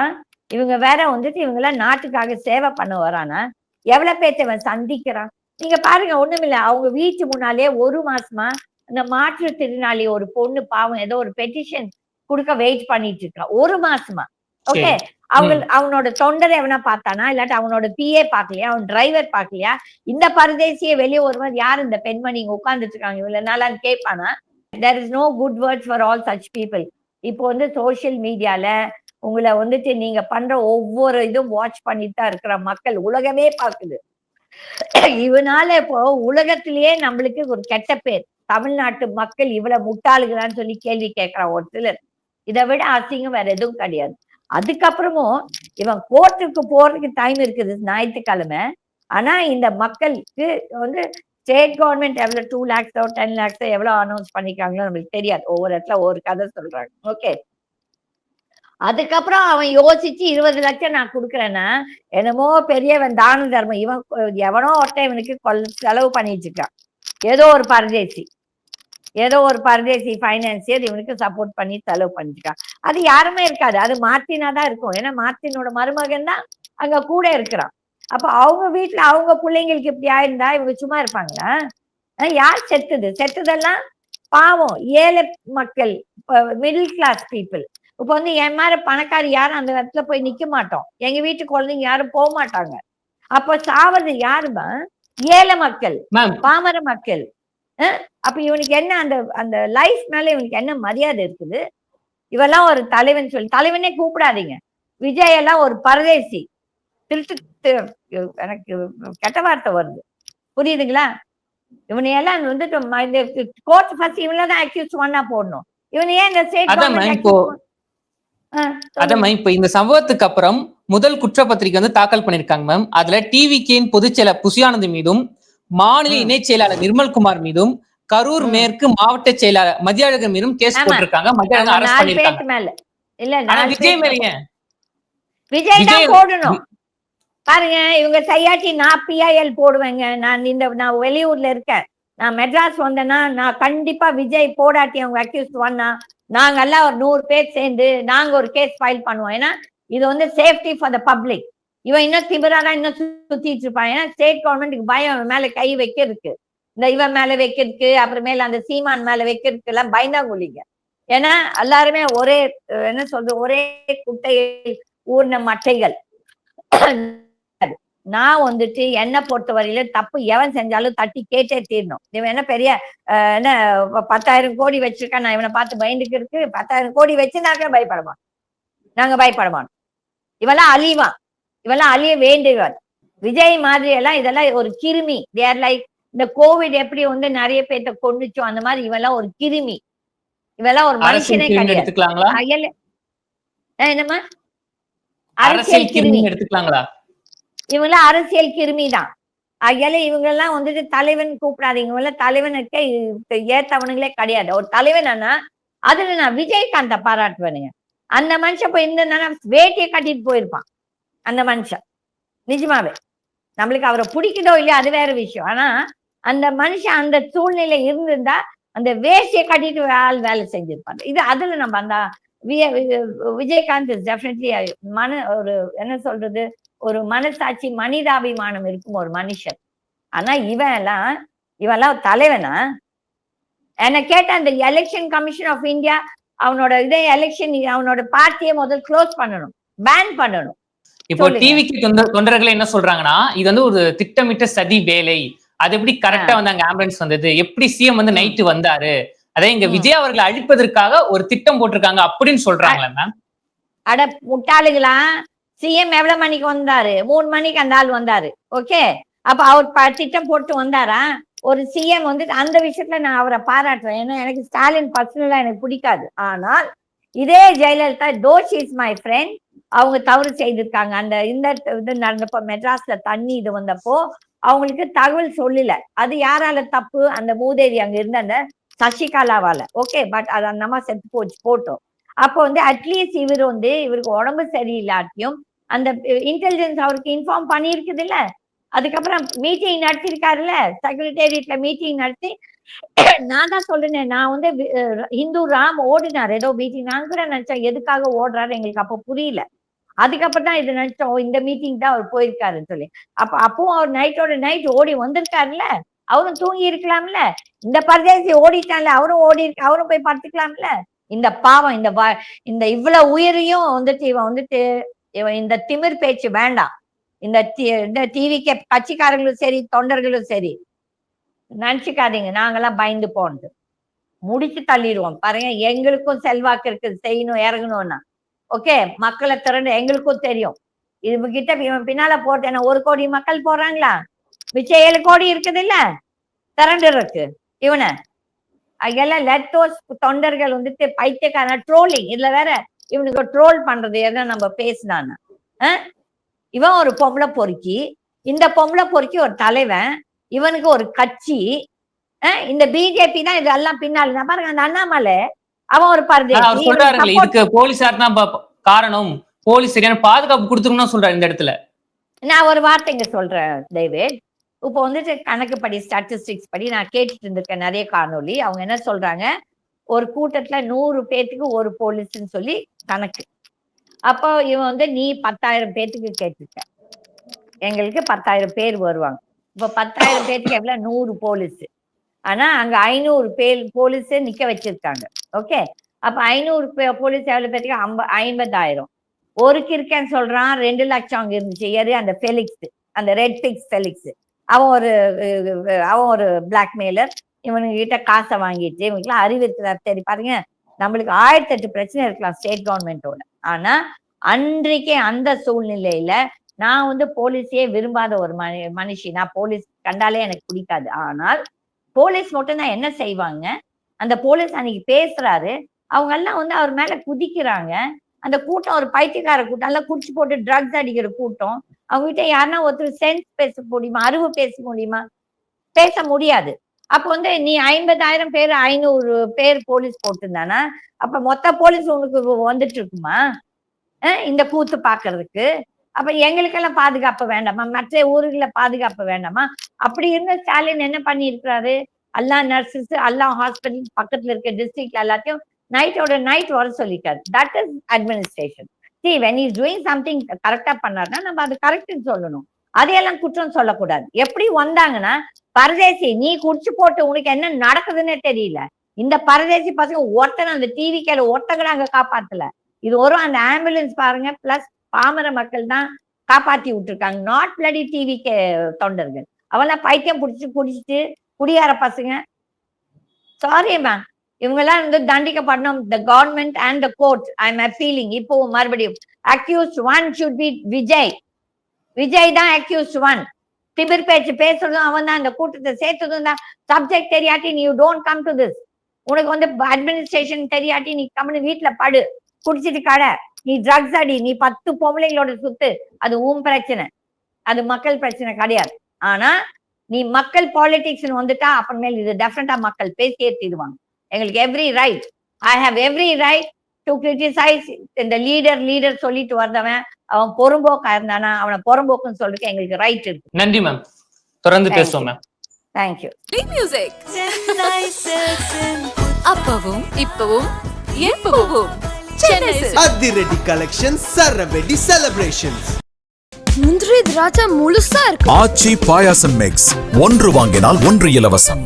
இவங்க வேற வந்துட்டு இவங்கெல்லாம் நாட்டுக்காக சேவை பண்ண வரானா? எவ்வளவு பேர்த்த இவன் சந்திக்கிறான்? நீங்க பாருங்க ஒண்ணுமில்ல அவங்க வீட்டு முன்னாலே ஒரு மாசமா இந்த மாற்றுத்திறனாளி ஒரு பொண்ணு பாவம் ஏதோ ஒரு பெட்டிஷன் கொடுக்க வெயிட் பண்ணிட்டு இருக்கா. ஒரு மாசமா. ஓகே அவங்க அவனோட தொண்டரை எவனா பார்த்தானா? இல்லாட்டி அவனோட பிஏ பார்க்கலையா? அவன் டிரைவர் பார்க்கலையா? இந்த பரதேசியை வெளியே வரும்போது யார் இந்த பெண்மணி இங்க உட்கார்ந்துட்டு இருக்காங்க? இவ்வளவு நாளான்னு கேட்பானா? There is no good words for all such people இப்போ வந்து சோஷியல் மீடியால உங்களை வந்துட்டு நீங்க பண்ற ஒவ்வொரு இதுவும் வாட்ச் பண்ணிட்டு தான் இருக்கிற மக்கள் உலகமே பார்க்குது. இவனால இப்போ உலகத்திலேயே நம்மளுக்கு ஒரு கெட்ட பேர். தமிழ்நாட்டு மக்கள் இவ்வளவு முட்டாளுகிறான்னு சொல்லி கேள்வி கேட்கிறான் ஒரு சிலர். இதை விட அசிங்கம் வேற எதுவும் கிடையாது. அதுக்கப்புறமும் இவன் கோர்ட்டுக்கு போறதுக்கு டைம் இருக்குது ஞாயிற்றுக்கிழமை. ஆனா இந்த மக்களுக்கு வந்து ஸ்டேட் கவர்மெண்ட் எவ்வளவு டூ லேக்ஸோ டென் லேக்ஸோ எவ்வளவு அனௌன்ஸ் பண்ணிக்காங்களோ நம்மளுக்கு தெரியாது. ஒவ்வொரு இடத்துல ஒவ்வொரு கதை சொல்றாங்க. ஓகே அதுக்கப்புறம் அவன் யோசிச்சு இருபது லட்சம் நான் கொடுக்குறேன்னா என்னமோ பெரியவன் தான தர்மம். இவன் எவனோ ஒருத்தன் இவனுக்கு கொல் செலவு பண்ணிட்டு இருக்கான். ஏதோ ஒரு பரதேசி. ஏதோ ஒரு பரதேசி ஃபைனான்சியர் இவனுக்கு சப்போர்ட் பண்ணி செலவு பண்ணிருக்கான் அது யாருமே இருக்காது. அது மார்த்தினா தான் இருக்கும். ஏன்னா மார்த்தினோட மருமகன் தான் அங்க கூட இருக்கிறான். அப்ப அவங்க வீட்டுல அவங்க பிள்ளைங்களுக்கு இப்படி ஆயிருந்தா இவங்க சும்மா இருப்பாங்களா? யார் செத்துது? செத்துதெல்லாம் பாவம். ஏழை மக்கள் மிடில் கிளாஸ் பீப்புள் இப்ப வந்து என் மாதிரி பணக்காரி யாரும் அந்த இடத்துல போய் நிக்க மாட்டோம். எங்க வீட்டு குழந்தைங்க யாரும் போக மாட்டாங்க. அப்ப சாவது யாருமா ஏழை மக்கள். பாமர மக்கள். அப்ப இவனுக்கு என்ன அந்த அந்த லைஃப் மேல இவனுக்கு என்ன மரியாதை இருக்குது? இவெல்லாம் ஒரு தலைவன் சொல்லி தலைவனே கூப்பிடாதீங்க. விஜய் எல்லாம் ஒரு பரதேசி. திருட்டு எனக்கு கெட்ட வார்த்தை வருது. புரியுதுங்களா? இவனையெல்லாம் வந்துட்டு கோர்ட் ஃபர்ஸ்ட் இவனை தான் அக்யூஸ் ஒன்னா போடணும். இவனை ஏன் இந்த ஸ்டேட் அதான் ma'am, இப்போ- இந்த சம்பவத்துக்கு அப்புறம் முதல் குற்றப்பத்திரிக்கை வந்து தாக்கல் பண்ணிருக்காங்க மேம் அதுல டிவிகேயின் பொதுச் செயலர் புசியானந்த் மீதும் மாநில ம். இணைச் செயலாளர் நிர்மல்குமார் மீதும் கரூர். மேற்கு மாவட்ட செயலாளர் மதியழகன் மீதும் கேஸ். போட்டிருக்காங்க. மதியழகன் அரெஸ்ட் நாலு பண்ணிருக்காங்க இல்ல விஜய் பேருக்கு மேல ஏன் விஜய் தான் போடணும். பாருங்க இவங்க செய்யாட்டி நான் பிஐஎல் போடுவேங்க. நான் இந்த நான் வெளியூர்ல இருக்கேன். நான் மெட்ராஸ் வந்தேன்னா நான் கண்டிப்பா விஜய் போடாட்டி அவங்க அக்யூஸ் பண்ணா நாங்கெல்லாம் ஒரு நூறு பேர் சேர்ந்து நாங்க ஒரு கேஸ் ஃபைல் பண்ணுவோம். ஏன்னா இது வந்து சேஃப்டி ஃபார் த பப்ளிக் இவன் இன்னும் திமிராதான் இன்னும் சுற்றிட்டு சுத்திட்டு இருப்பான். ஏன்னா ஸ்டேட் கவர்மெண்ட்டுக்கு பயம். அவன் மேல கை வைக்கிறதுக்கு. இந்த இவன் மேல வைக்கிறதுக்கு அப்புறமேல அந்த சீமான் மேல வைக்கிறதுக்கு எல்லாம் பயந்தாங்குழிங்க ஏன்னா எல்லாருமே ஒரே என்ன சொல்றது ஒரே குட்டையில் ஊர்ன மட்டைகள். நான் வந்துட்டு என்ன பொறுத்தவரையில தப்பு எவன் செஞ்சாலும் தட்டி கேட்டே தீரணும். இவன் என்ன பெரிய என்ன பத்தாயிரம் கோடி வச்சிருக்கான் நான் இவனை பார்த்து பயந்துக்கு இருக்கு. பத்தாயிரம் கோடி வச்சுனாக்க பயப்படமான் நாங்க பயப்படமான் இவெல்லாம் அழிவான் இவெல்லாம் அழிய வேண்டியவன் விஜய் மாதிரி எல்லாம் இதெல்லாம் ஒரு கிருமி. தேர் லைக் இந்த கோவிட் எப்படி வந்து நிறைய பேர்த்த கொண்டுச்சோ அந்த மாதிரி இவெல்லாம் ஒரு கிருமி. இவெல்லாம் ஒரு மனுஷனே கிடையாது. என்னம்மா? அரசியல் கிருமி. எடுத்துக்கலாங்களா? இவங்களாம் அரசியல் கிருமி தான் ஆகையால இவங்க எல்லாம் வந்துட்டு தலைவன் கூப்பிடாதீங்க. இவங்க எல்லாம் தலைவனுக்கு ஏத்தவனுங்களே கிடையாது. ஒரு தலைவனா அதுல நான் விஜயகாந்த பாராட்டுவேனுங்க. அந்த மனுஷன் போய் இருந்ததுனா வேட்டியை கட்டிட்டு போயிருப்பான். அந்த மனுஷன். நிஜமாவே. நம்மளுக்கு அவரை பிடிக்குதோ இல்லையோ அது வேற விஷயம். ஆனா அந்த மனுஷன் அந்த சூழ்நிலை இருந்திருந்தா அந்த வேஷ்டியை கட்டிட்டு ஆள் வேலை செஞ்சிருப்பாங்க இது அதுல நம்ம அந்த வி- விஜயகாந்த் இஸ் டெஃபினெட்லி மன ஒரு என்ன சொல்றது ஒரு மனசாட்சி மனிதாபிமானம் இருக்கும் ஒரு மனுஷன். ஆனா இவன் எல்லாம் ஒரு தலைவனா? என்ன கேட்ட அந்த எலெக்ஷன் கமிஷன் ஆஃப் இந்தியா அவனோட இதே எலெக்ஷன் அவனோட பார்ட்டியை முதல் க்ளோஸ் பண்ணணும். பேன் பண்ணணும். இப்போ. டிவிக்கு தொண்டர்கள் என்ன சொல்றாங்கன்னா இது வந்து ஒரு திட்டமிட்ட சதி வேலை. அது எப்படி கரெக்டா வந்து அங்க ஆம்புலன்ஸ் வந்தது? எப்படி சிஎம் வந்து நைட்டு வந்தாரு? அதே இங்க. விஜய் அவர்களை அழிப்பதற்காக ஒரு திட்டம் போட்டிருக்காங்க அப்படின்னு சொல்றாங்களா மேம் அட முட்டாளுங்களா சிஎம் எவ்வளவு மணிக்கு வந்தாரு? மூணு மணிக்கு அந்த ஆள் வந்தாரு. ஓகே அப்ப அவர் ப- திட்டம் போட்டு வந்தாரா? ஒரு சிஎம் வந்து அந்த விஷயத்துல நான் அவரை பாராட்டுறேன். ஏன்னா எனக்கு ஸ்டாலின் பர்சனலா எனக்கு பிடிக்காது. ஆனால் இதே Jayalalithaa though is my friend அவங்க தவறு செய்திருக்காங்க. அந்த இந்த இது நடந்தப்போ மெட்ராஸ்ல தண்ணி இது வந்தப்போ அவங்களுக்கு தகவல் சொல்லல. அது யாரால தப்பு? அந்த மூதேவி அங்க இருந்த அந்த சசிகலாவால. ஓகே பட் அது அந்த அம்மா செத்து போச்சு. போட்டோம். அப்போ வந்து அட்லீஸ்ட் இவர் வந்து இவருக்கு உடம்பு சரியில்லாட்டியும் அந்த இன்டெலிஜென்ஸ் அவருக்கு இன்ஃபார்ம் பண்ணியிருக்குது இல்ல அதுக்கப்புறம் மீட்டிங் நடத்திருக்காருல்ல? செக்ரட்டேரியட்ல மீட்டிங் நடத்தி நான் தான் சொல்றேனே நான் வந்து இந்து ஹிந்து ராம் ஓடினார். ஏதோ மீட்டிங் நான் கூட நினைச்சேன் எதுக்காக ஓடுறாரு எங்களுக்கு அப்ப புரியல. அதுக்கப்புறம் தான் இது நினைச்சோம் இந்த மீட்டிங் தான் அவர் போயிருக்காருன்னு சொல்லி. அப்ப அப்பவும் அவர் நைட்டோட நைட் ஓடி வந்திருக்காருல்ல? அவரும் தூங்கி இருக்கலாம்ல? இந்த பரதேசி ஓடிட்டான்ல அவரும் ஓடி இருக்கு அவரும் போய் படுத்துக்கலாம்ல? இந்த பாவம் இந்த இந்த இவ்வளவு உயிரையும் வந்துட்டு இவன் வந்துட்டு இந்த திமிர் பேச்சு வேண்டாம். இந்த டி- இந்த டிவிக்கு கட்சிக்காரங்களும் சரி தொண்டர்களும் சரி நினச்சிக்காதீங்க. நாங்கெல்லாம் பயந்து போனது. முடிச்சு தள்ளிடுவோம். பாருங்க எங்களுக்கும் செல்வாக்கு இருக்கு செய்யணும் இறங்கணும்னா. ஓகே? மக்களை திரண்டு எங்களுக்கும் தெரியும். இது கிட்ட இவன் பின்னால போட்டு என்ன ஒரு கோடி மக்கள் போறாங்களா மிச்சம் ஏழு கோடி இருக்குது இல்ல திரண்டு இருக்கு இவனை. அதெல்லாம் லெட்டோஸ் தொண்டர்கள் வந்துட்டு பைத்தியக்காரன் ட்ரோலிங் இதுல வேற இவனுக்கு ட்ரோல் பண்றது எதை நம்ம பேசினான்னு? இவன் ஒரு பொம்பளை பொறுக்கி இந்த பொம்பளை பொறுக்கி ஒரு தலைவன் இவனுக்கு ஒரு கட்சி? இந்த பிஜேபி தான் இதெல்லாம் பின்னால பாருங்க அந்த அண்ணாமலை அவன் ஒரு பரதேசி சொல்றாருங்களே இதுக்கு போலீசார் தான் காரணம். போலீஸ் சரியான பாதுகாப்பு கொடுத்துருன்னு சொல்றாரு இந்த இடத்துல. நான் ஒரு வார்த்தைங்க சொல்றேன் டேவிட். இப்போ வந்துட்டு கணக்குப்படி ஸ்டாட்டிஸ்டிக்ஸ் படி நான் கேட்டுட்டு இருந்திருக்கேன் நிறைய காணொளி. அவங்க என்ன சொல்றாங்க? ஒரு கூட்டத்துல நூறு பேத்துக்கு ஒரு போலீஸ்ன்னு சொல்லி கணக்கு. அப்போ இவன் வந்து நீ பத்தாயிரம் பேத்துக்கு கேட்டிருக்க எங்களுக்கு பத்தாயிரம் பேர் வருவாங்க. இப்போ பத்தாயிரம் பேத்துக்கு எவ்வளவு? நூறு போலீஸ். ஆனா அங்க ஐநூறு பேர் போலீஸ் நிக்க வச்சிருக்காங்க. ஓகே? அப்ப ஐநூறு போலீஸ் எவ்வளவு பேத்துக்கு? ஐம்ப ஐம்பதாயிரம். ஒரு கிறுக்கன் சொல்றான் ரெண்டு லட்சம் அங்க இருந்துச்சு. யாரு? அந்த ஃபெலிக்ஸ் அந்த ரெட் பிக்ஸ் ஃபெலிக்ஸ் அவன் ஒரு அவன் ஒரு பிளாக்மெயிலர் இவனுங்க கிட்ட காசை வாங்கிட்டு இவங்களுக்குலாம் அறிவு இருக்கிறார். சரி பாருங்க. நம்மளுக்கு ஆயிரத்தி எட்டு பிரச்சனை இருக்கலாம் ஸ்டேட் கவர்மெண்டோட ஆனா அன்றைக்கே அந்த சூழ்நிலையில நான் வந்து போலீஸையே விரும்பாத ஒரு மனி மனுஷி. நான் போலீஸ் கண்டாலே எனக்கு பிடிக்காது. ஆனால் போலீஸ் மட்டும் தான் என்ன செய்வாங்க? அந்த போலீஸ் அன்னைக்கு பேசுறாரு. அவங்க எல்லாம் வந்து அவர் மேல குதிக்கிறாங்க. அந்த கூட்டம் ஒரு பைத்தியக்கார கூட்டம். எல்லாம் குடிச்சு போட்டு ட்ரக்ஸ் அடிக்கிற கூட்டம். அவங்க கிட்ட யாருன்னா ஒருத்தர் சென்ஸ் பேச முடியுமா? அறிவு பேச முடியுமா? பேச முடியாது. அப்ப வந்து நீ ஐம்பதாயிரம் பேர் ஐநூறு பேர் போலீஸ் போட்டிருந்தானா? அப்ப மொத்த போலீஸ் உனக்கு வந்துட்டு இருக்குமா இந்த கூத்து பாக்குறதுக்கு. அப்ப எங்களுக்கெல்லாம் பாதுகாப்பு வேண்டாமா? மற்ற ஊர்ல பாதுகாப்பு வேண்டாமா? அப்படி இருந்த ஸ்டாலின் என்ன பண்ணி இருக்கிறாரு எல்லா நர்சஸ் எல்லா ஹாஸ்பிட்டல் பக்கத்துல இருக்க டிஸ்ட்ரிக்ட்ல எல்லாத்தையும் நைட்டோட நைட் வர சொல்லிட்டாரு. That is administration see when he is doing கரெக்டா பண்ணாருன்னா நம்ம அது கரெக்ட்னு சொல்லணும். அதையெல்லாம் குற்றம் சொல்லக்கூடாது. எப்படி வந்தாங்கன்னா பரதேசி நீ குடிச்சு போட்டு உனக்கு என்ன நடக்குதுன்னே தெரியல. இந்த பரதேசி பசங்க ஒருத்தனை அந்த டிவி கேல ஒருத்தங்க அங்க காப்பாத்தல. இது ஒரு அந்த ஆம்புலன்ஸ் பாருங்க பிளஸ் பாமர மக்கள் தான் காப்பாத்தி விட்டுருக்காங்க. நாட் பிளடி டிவி கே தொண்டர்கள். அவெல்லாம் பைத்தியம் பிடிச்சி குடிச்சிட்டு குடியார பசங்க. சாரி மேம் இவங்கெல்லாம் வந்து தண்டிக்கப்படணும். The government and the court I am appealing இப்போ மறுபடியும் accused one should be Vijay Vijay தான் அக்யூஸ்ட் ஒன் திமிர் பேச்சு பேசுறதும் அவன் தான். அந்த கூட்டத்தை சேர்த்ததும் தான். சப்ஜெக்ட் தெரியாட்டி நீ டோன்ட் கம் டு திஸ் உனக்கு வந்து அட்மினிஸ்ட்ரேஷன் தெரியாட்டி நீ கம்முன்னு வீட்டுல படு. குடிச்சிட்டு கடை. நீ ட்ரக்ஸ் அடி. நீ பத்து பொம்பளைங்களோட சுத்து. அது உன் பிரச்சனை. அது மக்கள் பிரச்சனை கிடையாது. ஆனா நீ மக்கள் பாலிடிக்ஸ் வந்துட்டா அப்புறமேல் இது டெஃபினட்டா மக்கள் பேசியே தீருவாங்க. எங்களுக்கு every right I have every right to criticize இந்த லீடர் லீடர் சொல்லிட்டு வந்தவன் அவன் பொறும்போக்கா இருந்தானா அவனை பொறும்போக்குன்னு சொல்றதுக்கு எங்களுக்கு ரைட் இருக்கு. நன்றி மேம் தொடர்ந்து Thank பேசுவோம் மேம் தேங்க்யூ மியூசிக் அப்பவும் இப்பவும் எப்பவும். அதிரடி கலெக்ஷன் சரவெடி செலிப்ரேஷன்ஸ் முந்திரி திராட்சை முழுசா இருக்கு. ஆச்சி பாயாசம் மிக்ஸ் ஒன்று வாங்கினால் ஒன்று இலவசம்.